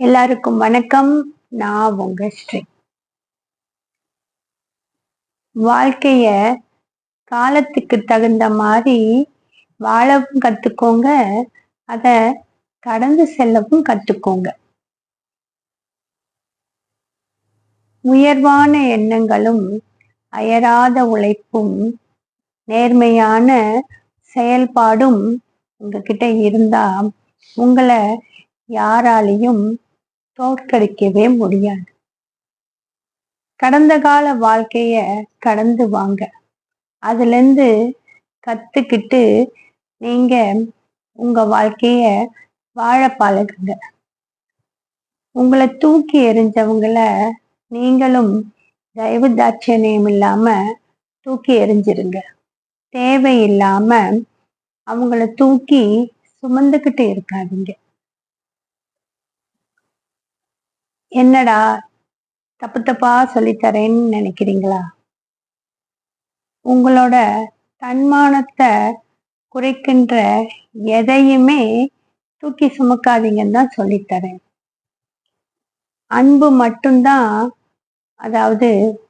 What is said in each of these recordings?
எல்லாருக்கும் வணக்கம். நான் உங்க ஸ்ரீ. வாழ்க்கைய காலத்துக்கு தகுந்த மாதிரி வாழவும் கத்துக்கோங்க. அத கடந்து செல்லவும் கத்துக்கோங்க. உயர்வான எண்ணங்களும் அயராத உழைப்பும் நேர்மையான செயல்பாடும் உங்ககிட்ட இருந்தா உங்களை யாராலையும் தோற்கடிக்கவே முடியாது. கடந்த கால வாழ்க்கைய கடந்து வாங்க. அதுல இருந்து கத்துக்கிட்டு நீங்க உங்க வாழ்க்கைய வாழ பழகுங்க. உங்களை தூக்கி எறிஞ்சவங்கள நீங்களும் தயவு தாட்சணியம் இல்லாம தூக்கி எறிஞ்சிருங்க. தேவையில்லாம அவங்கள தூக்கி சுமந்துக்கிட்டு இருக்காதீங்க. என்னடா தப்பு தப்பா சொல்லித்தரேன்னு நினைக்கிறீங்களா? உங்களோட தன்மானத்தை குறைக்கின்ற எதையுமே தூக்கி சுமக்காதீங்கன்னு தான் சொல்லித்தரேன். அன்பு மட்டும்தான் அதாவது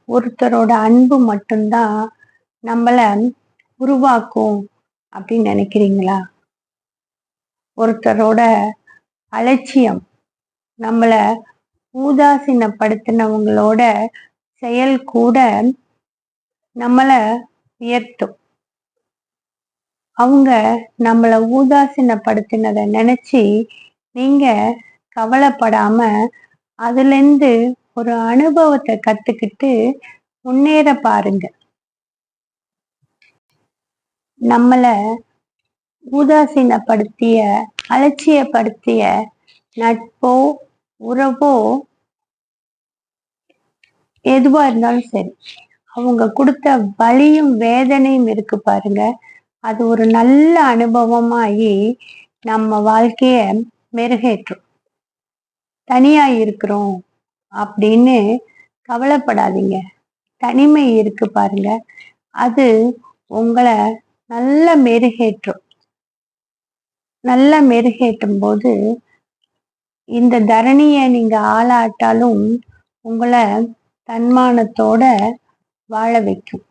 ஒருத்தரோட அன்பு மட்டும்தான் நம்மள உருவாக்கும் அப்படின்னு நினைக்கிறீங்களா? ஒருத்தரோட அலட்சியம் நம்மள ஊதாசீனப்படுத்தினவங்களோட செயல் கூட நம்மளை உயர்த்தும். அவங்க நம்மளை ஊதாசீனப்படுத்தினதை நினைச்சு நீங்க கவலைப்படாம அதுல இருந்து ஒரு அனுபவத்தை கத்துக்கிட்டு முன்னேற பாருங்க. நம்மள ஊதாசீனப்படுத்திய அலட்சியப்படுத்திய நட்போ உறவோ எதுவா இருந்தாலும் சரி அவங்க கொடுத்த வலியும் வேதனையும் இருக்கு பாருங்க. அது ஒரு நல்ல அனுபவமாகி நம்ம வாழ்க்கைய மெருகேற்றும். தனியா இருக்கிறோம் அப்படின்னு கவலைப்படாதீங்க. தனிமை இருக்கு பாருங்க. அது உங்களை நல்ல மெருகேற்றும். நல்ல மெருகேற்றும் போது இந்த தரணியை நீங்க ஆளாட்டாலும் உங்களை தன்மானத்தோட வாழ வைக்கும்.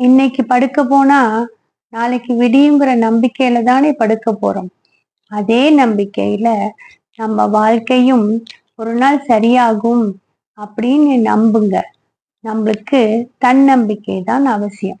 இன்னைக்கு படுக்க போனா நாளைக்கு விடியுங்கிற நம்பிக்கையில தானே படுக்க போறோம். அதே நம்பிக்கையில நம்ம வாழ்க்கையும் ஒரு நாள் சரியாகும் அப்படின்னு நம்புங்க. நம்மளுக்கு தன்னம்பிக்கை தான் அவசியம்.